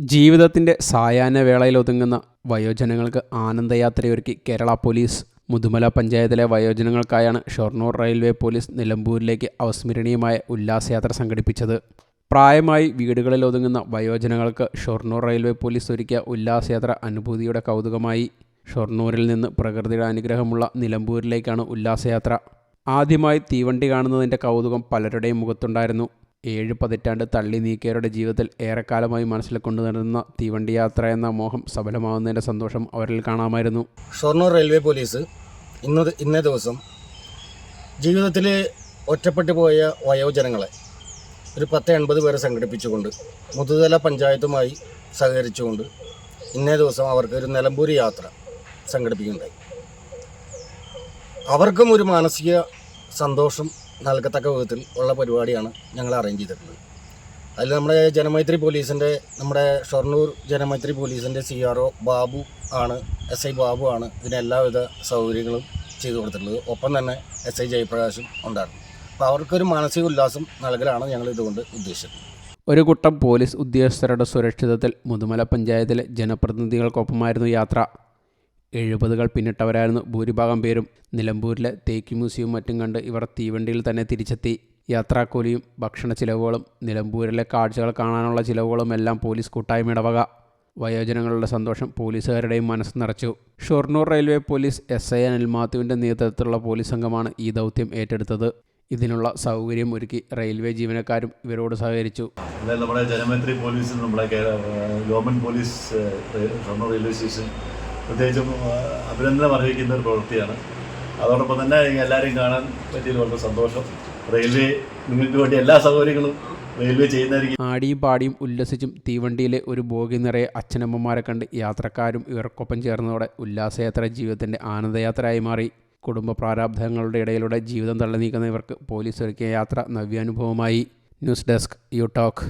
ജീവിതത്തിന്റെ സായാഹ്ന വേളയിൽ ഒതുങ്ങുന്ന വയോജനങ്ങൾക്ക് ആനന്ദയാത്രയൊരുക്കി കേരള പോലീസ്. മുതുമല പഞ്ചായത്തിലെ വയോജനങ്ങൾക്കായാണ് ഷൊർണൂർ റെയിൽവേ പോലീസ് നിലമ്പൂരിലേക്ക് അവസ്മരണീയമായ ഉല്ലാസയാത്ര സംഘടിപ്പിച്ചത്. പ്രായമായി വീടുകളിൽ ഒതുങ്ങുന്ന വയോജനങ്ങൾക്ക് ഷൊർണൂർ റെയിൽവേ പോലീസ് ഒരുക്കിയ ഉല്ലാസയാത്ര അനുഭൂതിയുടെ കൗതുകമായി. ഷൊർണൂരിൽ നിന്ന് പ്രകൃതിയുടെ അനുഗ്രഹമുള്ള നിലമ്പൂരിലേക്കാണ് ഉല്ലാസയാത്ര. ആദ്യമായി തീവണ്ടി കാണുന്നതിന്റെ കൗതുകം പലരുടെയും മുഖത്തുണ്ടായിരുന്നു. ഏഴ് പതിറ്റാണ്ട് തള്ളി നീക്കിയവരുടെ ജീവിതത്തിൽ ഏറെക്കാലമായി മനസ്സിൽ കൊണ്ടുനടന്ന തീവണ്ടി യാത്ര എന്ന മോഹം സഫലമാവുന്നതിന്റെ സന്തോഷം അവരിൽ കാണാമായിരുന്നു. ഷൊർണൂർ റെയിൽവേ പോലീസ് ഇന്ന് ഇന്നേ ദിവസം ജീവിതത്തിൽ ഒറ്റപ്പെട്ടു പോയ വയോജനങ്ങളെ ഒരു പത്ത് എൺപത് പേരെ സംഘടിപ്പിച്ചുകൊണ്ട് മുതുതല പഞ്ചായത്തുമായി സഹകരിച്ചുകൊണ്ട് ഇന്നേ ദിവസം അവർക്ക് ഒരു നിലമ്പൂർ യാത്ര സംഘടിപ്പിക്കുകയുണ്ടായി. അവർക്കും ഒരു മാനസിക സന്തോഷം നൽകത്തക്ക വിധത്തിൽ ഉള്ള പരിപാടിയാണ് ഞങ്ങൾ അറേഞ്ച് ചെയ്തിട്ടുള്ളത്. അതിൽ നമ്മുടെ ജനമൈത്രി പോലീസിന്റെ നമ്മുടെ ഷൊർണൂർ ജനമൈത്രി പോലീസിന്റെ സി ആർ ഒ ബാബു ആണ് എസ് ഐ ബാബു ആണ് ഇതിന് എല്ലാവിധ സൗകര്യങ്ങളും ചെയ്തു കൊടുത്തിട്ടുള്ളത്. ഒപ്പം തന്നെ എസ് ഐ ജയപ്രകാശും ഉണ്ടായിരുന്നു. അപ്പോൾ അവർക്കൊരു മാനസിക ഉല്ലാസം നൽകലാണ് ഞങ്ങൾ ഇതുകൊണ്ട് ഉദ്ദേശിച്ചത്. ഒരു കൂട്ടം പോലീസ് ഉദ്യോഗസ്ഥരുടെ സുരക്ഷിതത്തിൽ മുതുമല പഞ്ചായത്തിലെ ജനപ്രതിനിധികൾക്കൊപ്പമായിരുന്നു യാത്ര. എഴുപതുകൾ പിന്നിട്ടവരായിരുന്നു. ഭൂരിഭാഗം പേരും നിലമ്പൂരിലെ തേക്ക് മ്യൂസിയവും മറ്റും കണ്ട് ഇവർ തീവണ്ടിയിൽ തന്നെ തിരിച്ചെത്തി. യാത്രാക്കൂലിയും ഭക്ഷണ ചിലവുകളും നിലമ്പൂരിലെ കാഴ്ചകൾ കാണാനുള്ള ചിലവുകളും എല്ലാം പോലീസ് കൂട്ടായ്മ വക വയോജനങ്ങളുടെ സന്തോഷം പോലീസുകാരുടെയും മനസ്സ് നിറച്ചു. Shoranur railway police S I Anil മാത്യുവിന്റെ നേതൃത്വത്തിലുള്ള പോലീസ് സംഘമാണ് ഈ ദൗത്യം ഏറ്റെടുത്തത്. ഇതിനുള്ള സൗകര്യം ഒരുക്കി റെയിൽവേ ജീവനക്കാരും ഇവരോട് സഹകരിച്ചു. നമ്മുടെ ജനമൈത്രി പോലീസ് നമ്മുടെ government police Shoranur railway station പ്രത്യേകിച്ചും അഭിനന്ദനം അറിയിക്കുന്ന ഒരു പ്രവൃത്തിയാണ്. അതോടൊപ്പം തന്നെ എല്ലാവരെയും കാണാൻ പറ്റിയതിൽ വളരെ സന്തോഷം. റെയിൽവേ നിങ്ങൾക്ക് വേണ്ടി എല്ലാ സൗകര്യങ്ങളും റെയിൽവേ ചെയ്യുന്നതായിരിക്കും. ആടിയും പാടിയും ഉല്ലസിച്ചും തീവണ്ടിയിലെ ഒരു ബോഗി നിറയെ അച്ഛനമ്മമാരെ കണ്ട് യാത്രക്കാരും ഇവർക്കൊപ്പം ചേർന്നതോടെ ഉല്ലാസയാത്ര ജീവിതത്തിന്റെ ആനന്ദയാത്രയായി മാറി. കുടുംബ പ്രാരാബ്ധങ്ങളുടെ ഇടയിലൂടെ ജീവിതം തള്ളി നീക്കുന്ന ഇവർക്ക് പോലീസ് ഒരുക്കിയ യാത്ര നവ്യാനുഭവമായി. News desk U talk.